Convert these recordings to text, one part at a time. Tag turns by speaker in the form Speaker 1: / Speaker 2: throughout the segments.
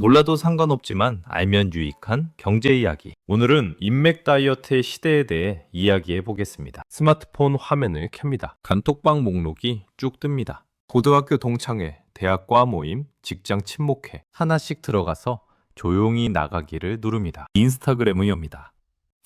Speaker 1: 몰라도 상관없지만 알면 유익한 경제 이야기. 오늘은 인맥 다이어트의 시대에 대해 이야기해 보겠습니다. 스마트폰 화면을 켭니다. 단톡방 목록이 쭉 뜹니다. 고등학교 동창회, 대학과 모임, 직장 친목회 하나씩 들어가서 조용히 나가기를 누릅니다. 인스타그램을 엽니다.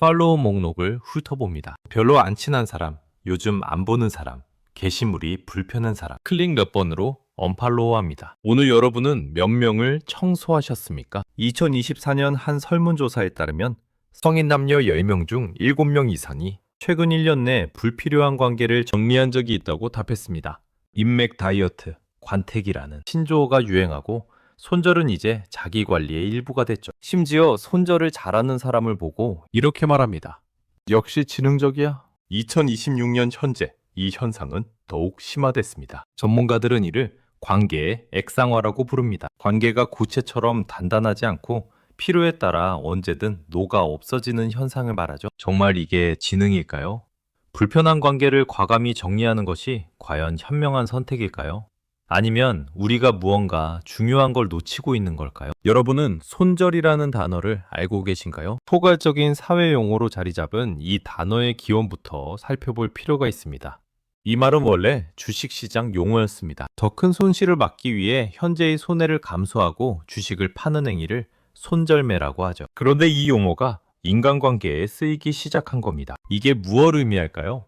Speaker 1: 팔로우 목록을 훑어봅니다. 별로 안 친한 사람, 요즘 안 보는 사람, 게시물이 불편한 사람, 클릭 몇 번으로 언팔로우합니다. 오늘 여러분은 몇 명을 청소하셨습니까? 2024년 한 설문조사에 따르면 성인 남녀 10명 중 7명 이상이 최근 1년 내 불필요한 관계를 정리한 적이 있다고 답했습니다. 인맥 다이어트, 관택이라는 신조어가 유행하고 손절은 이제 자기 관리의 일부가 됐죠. 심지어 손절을 잘하는 사람을 보고 이렇게 말합니다. 역시 지능적이야. 2026년 현재 이 현상은 더욱 심화됐습니다. 전문가들은 이를 관계의 액상화라고 부릅니다. 관계가 고체처럼 단단하지 않고 필요에 따라 언제든 녹아 없어지는 현상을 말하죠. 정말 이게 지능일까요? 불편한 관계를 과감히 정리하는 것이 과연 현명한 선택일까요? 아니면 우리가 무언가 중요한 걸 놓치고 있는 걸까요? 여러분은 손절이라는 단어를 알고 계신가요? 포괄적인 사회 용어로 자리 잡은 이 단어의 기원부터 살펴볼 필요가 있습니다. 이 말은 원래 주식시장 용어였습니다. 더 큰 손실을 막기 위해 현재의 손해를 감수하고 주식을 파는 행위를 손절매라고 하죠. 그런데 이 용어가 인간관계에 쓰이기 시작한 겁니다. 이게 무엇을 의미할까요?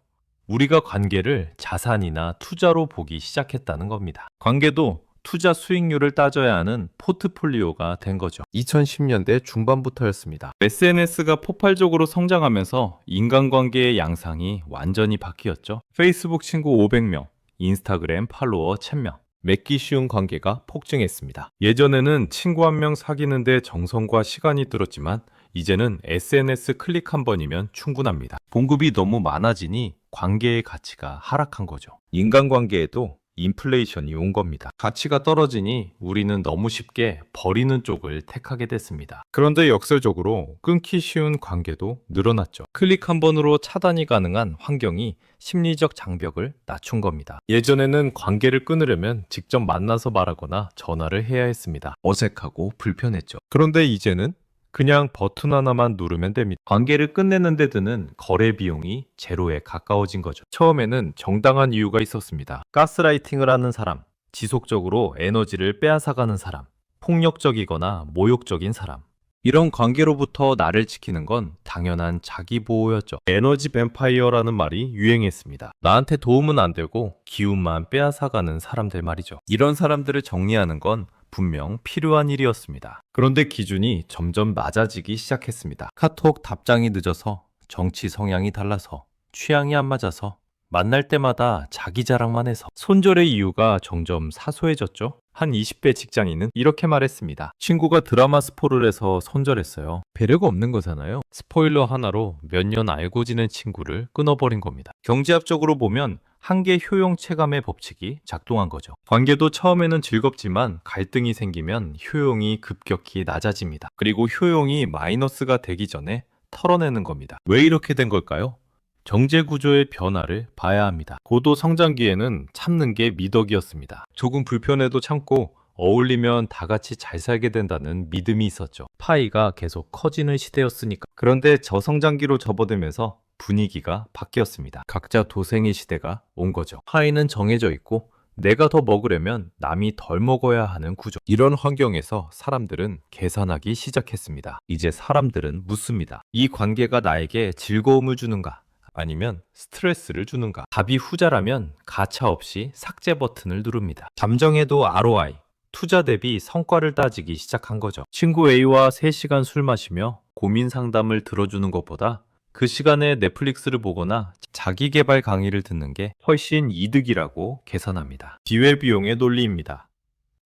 Speaker 1: 우리가 관계를 자산이나 투자로 보기 시작했다는 겁니다. 관계도 투자 수익률을 따져야 하는 포트폴리오가 된 거죠. 2010년대 중반부터였습니다. SNS가 폭발적으로 성장하면서 인간관계의 양상이 완전히 바뀌었죠. 페이스북 친구 500명, 인스타그램 팔로워 1000명. 맺기 쉬운 관계가 폭증했습니다. 예전에는 친구 한 명 사귀는데 정성과 시간이 들었지만 이제는 SNS 클릭 한 번이면 충분합니다. 공급이 너무 많아지니 관계의 가치가 하락한 거죠. 인간관계에도 인플레이션이 온 겁니다. 가치가 떨어지니 우리는 너무 쉽게 버리는 쪽을 택하게 됐습니다. 그런데 역설적으로 끊기 쉬운 관계도 늘어났죠. 클릭 한 번으로 차단이 가능한 환경이 심리적 장벽을 낮춘 겁니다. 예전에는 관계를 끊으려면 직접 만나서 말하거나 전화를 해야 했습니다. 어색하고 불편했죠. 그런데 이제는 그냥 버튼 하나만 누르면 됩니다. 관계를 끝내는 데 드는 거래 비용이 제로에 가까워진 거죠. 처음에는 정당한 이유가 있었습니다. 가스라이팅을 하는 사람, 지속적으로 에너지를 빼앗아가는 사람, 폭력적이거나 모욕적인 사람. 이런 관계로부터 나를 지키는 건 당연한 자기 보호였죠. 에너지 뱀파이어라는 말이 유행했습니다. 나한테 도움은 안 되고 기운만 빼앗아가는 사람들 말이죠. 이런 사람들을 정리하는 건 분명 필요한 일이었습니다. 그런데 기준이 점점 낮아지기 시작했습니다. 카톡 답장이 늦어서 정치 성향이 달라서 취향이 안 맞아서 만날 때마다 자기 자랑만 해서 손절의 이유가 점점 사소해졌죠. 한 20대 직장인은 이렇게 말했습니다. 친구가 드라마 스포를 해서 손절했어요. 배려가 없는 거잖아요. 스포일러 하나로 몇 년 알고 지낸 친구를 끊어버린 겁니다. 경제학적으로 보면 한계 효용 체감의 법칙이 작동한 거죠. 관계도 처음에는 즐겁지만 갈등이 생기면 효용이 급격히 낮아집니다. 그리고 효용이 마이너스가 되기 전에 털어내는 겁니다. 왜 이렇게 된 걸까요? 정제 구조의 변화를 봐야 합니다. 고도 성장기에는 참는 게 미덕이었습니다. 조금 불편해도 참고 어울리면 다 같이 잘 살게 된다는 믿음이 있었죠. 파이가 계속 커지는 시대였으니까. 그런데 저성장기로 접어들면서 분위기가 바뀌었습니다. 각자 도생의 시대가 온 거죠. 파이는 정해져 있고 내가 더 먹으려면 남이 덜 먹어야 하는 구조. 이런 환경에서 사람들은 계산하기 시작했습니다. 이제 사람들은 묻습니다. 이 관계가 나에게 즐거움을 주는가? 아니면 스트레스를 주는가? 답이 후자라면 가차 없이 삭제 버튼을 누릅니다. 잠정에도 ROI, 투자 대비 성과를 따지기 시작한 거죠. 친구 A와 3시간 술 마시며 고민 상담을 들어주는 것보다 그 시간에 넷플릭스를 보거나 자기 개발 강의를 듣는 게 훨씬 이득이라고 계산합니다. 기회 비용의 논리입니다.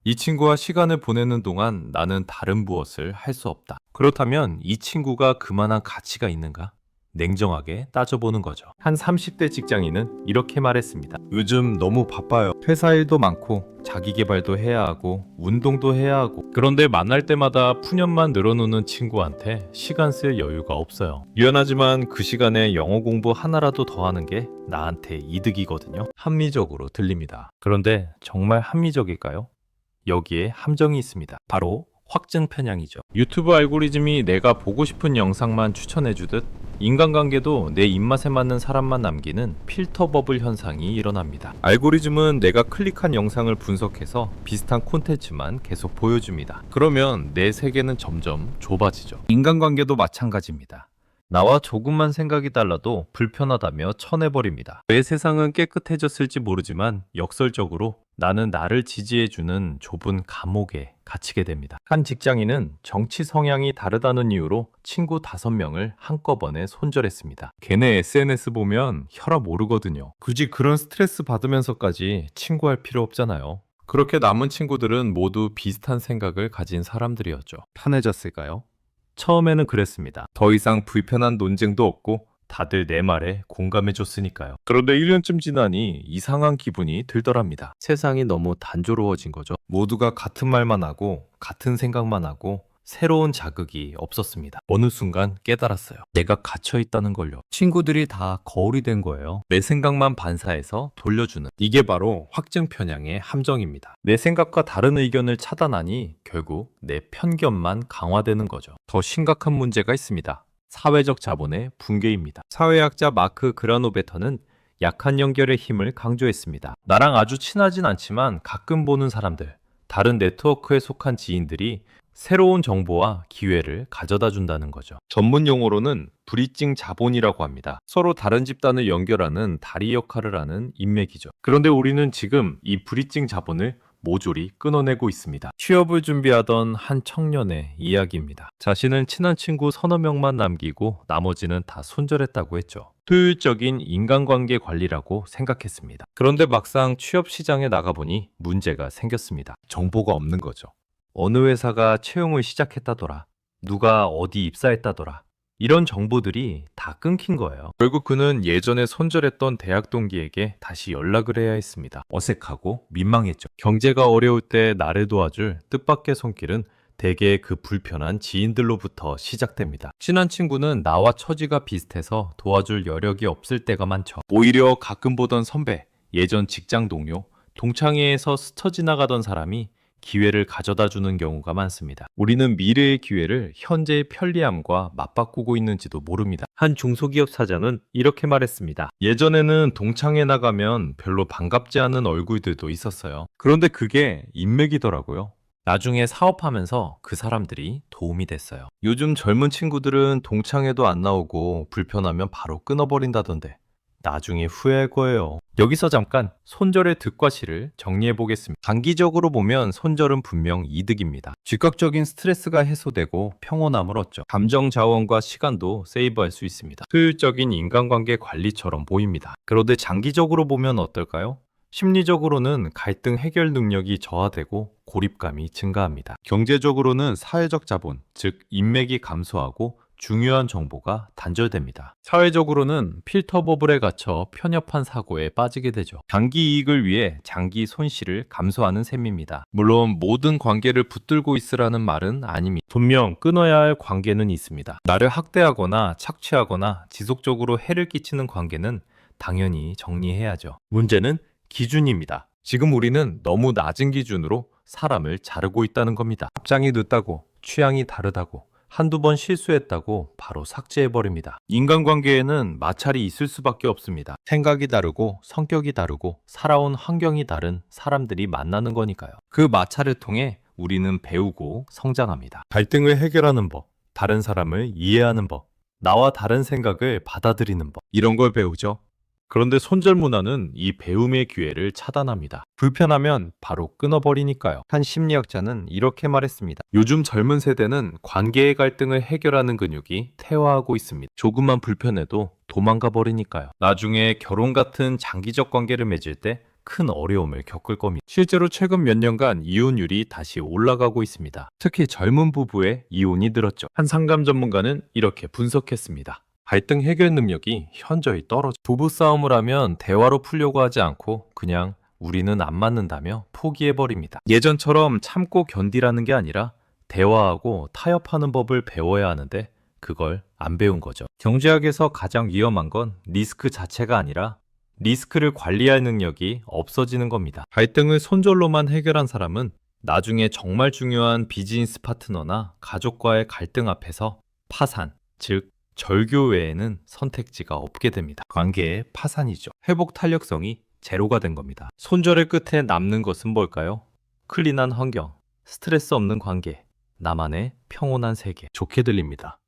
Speaker 1: 이 친구와 시간을 보내는 동안 나는 다른 무엇을 할 수 없다. 그렇다면 이 친구가 그만한 가치가 있는가? 냉정하게 따져보는 거죠. 한 30대 직장인은 이렇게 말했습니다. 요즘 너무 바빠요. 회사 일도 많고 자기 개발도 해야 하고 운동도 해야 하고 그런데 만날 때마다 푸념만 늘어놓는 친구한테 시간 쓸 여유가 없어요. 미안하지만 그 시간에 영어 공부 하나라도 더 하는 게 나한테 이득이거든요. 합리적으로 들립니다. 그런데 정말 합리적일까요? 여기에 함정이 있습니다. 바로 확증 편향이죠. 유튜브 알고리즘이 내가 보고 싶은 영상만 추천해주듯 인간관계도 내 입맛에 맞는 사람만 남기는 필터 버블 현상이 일어납니다. 알고리즘은 내가 클릭한 영상을 분석해서 비슷한 콘텐츠만 계속 보여줍니다. 그러면 내 세계는 점점 좁아지죠. 인간관계도 마찬가지입니다. 나와 조금만 생각이 달라도 불편하다며 쳐내버립니다. 왜 세상은 깨끗해졌을지 모르지만 역설적으로 나는 나를 지지해주는 좁은 감옥에 갇히게 됩니다. 한 직장인은 정치 성향이 다르다는 이유로 친구 다섯 명을 한꺼번에 손절했습니다. 걔네 SNS 보면 혈압 오르거든요. 굳이 그런 스트레스 받으면서까지 친구할 필요 없잖아요. 그렇게 남은 친구들은 모두 비슷한 생각을 가진 사람들이었죠. 편해졌을까요? 처음에는 그랬습니다. 더 이상 불편한 논쟁도 없고 다들 내 말에 공감해줬으니까요. 그런데 1년쯤 지나니 이상한 기분이 들더랍니다. 세상이 너무 단조로워진 거죠. 모두가 같은 말만 하고 같은 생각만 하고 새로운 자극이 없었습니다. 어느 순간 깨달았어요. 내가 갇혀 있다는 걸요. 친구들이 다 거울이 된 거예요. 내 생각만 반사해서 돌려주는. 이게 바로 확증 편향의 함정입니다. 내 생각과 다른 의견을 차단하니 결국 내 편견만 강화되는 거죠. 더 심각한 문제가 있습니다. 사회적 자본의 붕괴입니다. 사회학자 마크 그라노베터는 약한 연결의 힘을 강조했습니다. 나랑 아주 친하진 않지만 가끔 보는 사람들, 다른 네트워크에 속한 지인들이 새로운 정보와 기회를 가져다 준다는 거죠. 전문 용어로는 브리징 자본이라고 합니다. 서로 다른 집단을 연결하는 다리 역할을 하는 인맥이죠. 그런데 우리는 지금 이 브리징 자본을 모조리 끊어내고 있습니다. 취업을 준비하던 한 청년의 이야기입니다. 자신은 친한 친구 서너 명만 남기고 나머지는 다 손절했다고 했죠. 효율적인 인간관계 관리라고 생각했습니다. 그런데 막상 취업 시장에 나가보니 문제가 생겼습니다. 정보가 없는 거죠. 어느 회사가 채용을 시작했다더라. 누가 어디 입사했다더라. 이런 정보들이 다 끊긴 거예요. 결국 그는 예전에 손절했던 대학 동기에게 다시 연락을 해야 했습니다. 어색하고 민망했죠. 경제가 어려울 때 나를 도와줄 뜻밖의 손길은 대개 그 불편한 지인들로부터 시작됩니다. 친한 친구는 나와 처지가 비슷해서 도와줄 여력이 없을 때가 많죠. 오히려 가끔 보던 선배, 예전 직장 동료, 동창회에서 스쳐 지나가던 사람이 기회를 가져다 주는 경우가 많습니다. 우리는 미래의 기회를 현재의 편리함과 맞바꾸고 있는지도 모릅니다. 한 중소기업 사장은 이렇게 말했습니다. 예전에는 동창회 나가면 별로 반갑지 않은 얼굴들도 있었어요. 그런데 그게 인맥이더라고요. 나중에 사업하면서 그 사람들이 도움이 됐어요. 요즘 젊은 친구들은 동창회도 안 나오고 불편하면 바로 끊어버린다던데 나중에 후회할 거예요. 여기서 잠깐 손절의 득과 실을 정리해 보겠습니다. 단기적으로 보면 손절은 분명 이득입니다. 즉각적인 스트레스가 해소되고 평온함을 얻죠. 감정 자원과 시간도 세이브할 수 있습니다. 효율적인 인간관계 관리처럼 보입니다. 그런데 장기적으로 보면 어떨까요? 심리적으로는 갈등 해결 능력이 저하되고 고립감이 증가합니다. 경제적으로는 사회적 자본, 즉 인맥이 감소하고 중요한 정보가 단절됩니다. 사회적으로는 필터 버블에 갇혀 편협한 사고에 빠지게 되죠. 장기 이익을 위해 장기 손실을 감소하는 셈입니다. 물론 모든 관계를 붙들고 있으라는 말은 아닙니다. 분명 끊어야 할 관계는 있습니다. 나를 학대하거나 착취하거나 지속적으로 해를 끼치는 관계는 당연히 정리해야죠. 문제는 기준입니다. 지금 우리는 너무 낮은 기준으로 사람을 자르고 있다는 겁니다. 합장이 늦다고, 취향이 다르다고, 한두 번 실수했다고 바로 삭제해버립니다. 인간관계에는 마찰이 있을 수밖에 없습니다. 생각이 다르고 성격이 다르고 살아온 환경이 다른 사람들이 만나는 거니까요. 그 마찰을 통해 우리는 배우고 성장합니다. 갈등을 해결하는 법, 다른 사람을 이해하는 법, 나와 다른 생각을 받아들이는 법, 이런 걸 배우죠. 그런데 손절 문화는 이 배움의 기회를 차단합니다. 불편하면 바로 끊어버리니까요. 한 심리학자는 이렇게 말했습니다. 요즘 젊은 세대는 관계의 갈등을 해결하는 근육이 퇴화하고 있습니다. 조금만 불편해도 도망가 버리니까요. 나중에 결혼 같은 장기적 관계를 맺을 때 큰 어려움을 겪을 겁니다. 실제로 최근 몇 년간 이혼율이 다시 올라가고 있습니다. 특히 젊은 부부의 이혼이 늘었죠. 한 상담 전문가는 이렇게 분석했습니다. 갈등 해결 능력이 현저히 떨어져 부부싸움을 하면 대화로 풀려고 하지 않고 그냥 우리는 안 맞는다며 포기해버립니다. 예전처럼 참고 견디라는 게 아니라 대화하고 타협하는 법을 배워야 하는데 그걸 안 배운 거죠. 경제학에서 가장 위험한 건 리스크 자체가 아니라 리스크를 관리할 능력이 없어지는 겁니다. 갈등을 손절로만 해결한 사람은 나중에 정말 중요한 비즈니스 파트너나 가족과의 갈등 앞에서 파산, 즉 절교 외에는 선택지가 없게 됩니다. 관계의 파산이죠. 회복 탄력성이 제로가 된 겁니다. 손절의 끝에 남는 것은 뭘까요? 클린한 환경, 스트레스 없는 관계, 나만의 평온한 세계. 좋게 들립니다.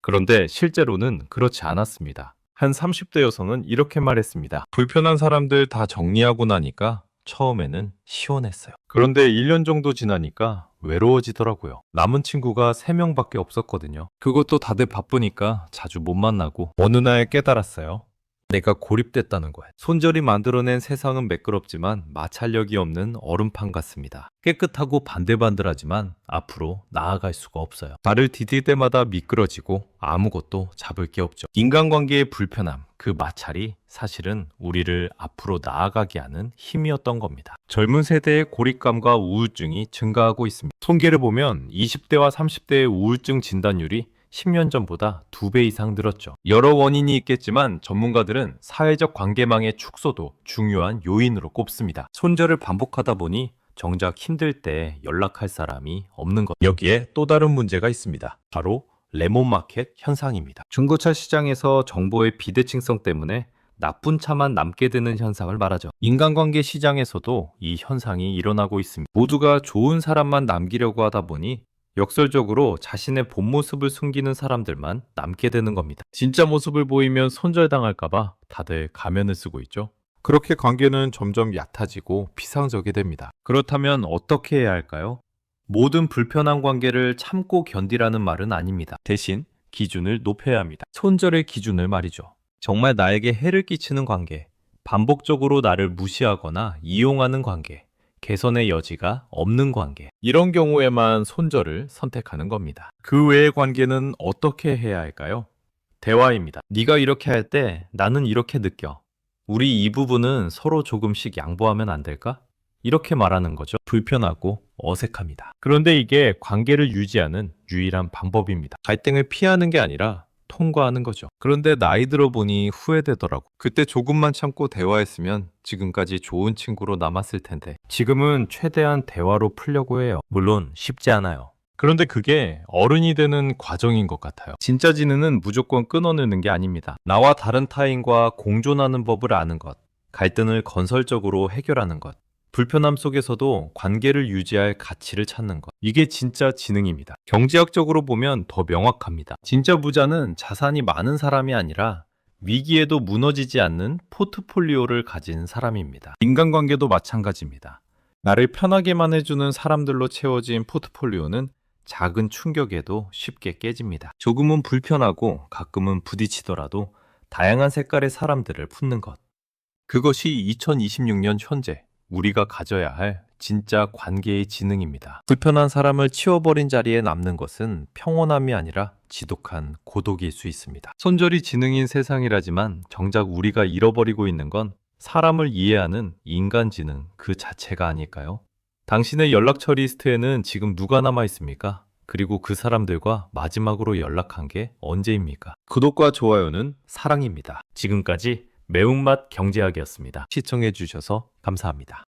Speaker 1: 그런데 실제로는 그렇지 않았습니다. 한 30대 여성은 이렇게 말했습니다. 불편한 사람들 다 정리하고 나니까 처음에는 시원했어요. 그런데 1년 정도 지나니까 외로워지더라고요. 남은 친구가 3명밖에 없었거든요. 그것도 다들 바쁘니까 자주 못 만나고 어느 날 깨달았어요. 내가 고립됐다는 거예요. 손절이 만들어낸 세상은 매끄럽지만 마찰력이 없는 얼음판 같습니다. 깨끗하고 반들반들하지만 앞으로 나아갈 수가 없어요. 발을 디딜 때마다 미끄러지고 아무것도 잡을 게 없죠. 인간관계의 불편함, 그 마찰이 사실은 우리를 앞으로 나아가게 하는 힘이었던 겁니다. 젊은 세대의 고립감과 우울증이 증가하고 있습니다. 통계를 보면 20대와 30대의 우울증 진단율이 10년 전보다 2배 이상 늘었죠. 여러 원인이 있겠지만 전문가들은 사회적 관계망의 축소도 중요한 요인으로 꼽습니다. 손절을 반복하다 보니 정작 힘들 때 연락할 사람이 없는 것. 여기에 또 다른 문제가 있습니다. 바로 레몬마켓 현상입니다. 중고차 시장에서 정보의 비대칭성 때문에 나쁜 차만 남게 되는 현상을 말하죠. 인간관계 시장에서도 이 현상이 일어나고 있습니다. 모두가 좋은 사람만 남기려고 하다 보니 역설적으로 자신의 본 모습을 숨기는 사람들만 남게 되는 겁니다. 진짜 모습을 보이면 손절당할까봐 다들 가면을 쓰고 있죠. 그렇게 관계는 점점 얕아지고 비상적이 됩니다. 그렇다면 어떻게 해야 할까요? 모든 불편한 관계를 참고 견디라는 말은 아닙니다. 대신 기준을 높여야 합니다. 손절의 기준을 말이죠. 정말 나에게 해를 끼치는 관계, 반복적으로 나를 무시하거나 이용하는 관계, 개선의 여지가 없는 관계. 이런 경우에만 손절을 선택하는 겁니다. 그 외의 관계는 어떻게 해야 할까요? 대화입니다. 네가 이렇게 할 때 나는 이렇게 느껴. 우리 이 부분은 서로 조금씩 양보하면 안 될까? 이렇게 말하는 거죠. 불편하고 어색합니다. 그런데 이게 관계를 유지하는 유일한 방법입니다. 갈등을 피하는 게 아니라 통과하는 거죠. 그런데 나이 들어 보니 후회되더라고. 그때 조금만 참고 대화했으면 지금까지 좋은 친구로 남았을 텐데. 지금은 최대한 대화로 풀려고 해요. 물론 쉽지 않아요. 그런데 그게 어른이 되는 과정인 것 같아요. 진짜 지능은 무조건 끊어내는 게 아닙니다. 나와 다른 타인과 공존하는 법을 아는 것, 갈등을 건설적으로 해결하는 것, 불편함 속에서도 관계를 유지할 가치를 찾는 것. 이게 진짜 지능입니다. 경제학적으로 보면 더 명확합니다. 진짜 부자는 자산이 많은 사람이 아니라 위기에도 무너지지 않는 포트폴리오를 가진 사람입니다. 인간관계도 마찬가지입니다. 나를 편하게만 해주는 사람들로 채워진 포트폴리오는 작은 충격에도 쉽게 깨집니다. 조금은 불편하고 가끔은 부딪히더라도 다양한 색깔의 사람들을 품는 것. 그것이 2026년 현재 우리가 가져야 할 진짜 관계의 지능입니다. 불편한 사람을 치워버린 자리에 남는 것은 평온함이 아니라 지독한 고독일 수 있습니다. 손절이 지능인 세상이라지만 정작 우리가 잃어버리고 있는 건 사람을 이해하는 인간 지능 그 자체가 아닐까요? 당신의 연락처 리스트에는 지금 누가 남아 있습니까? 그리고 그 사람들과 마지막으로 연락한 게 언제입니까? 구독과 좋아요는 사랑입니다. 지금까지 매운맛 경제학이었습니다. 시청해주셔서 감사합니다.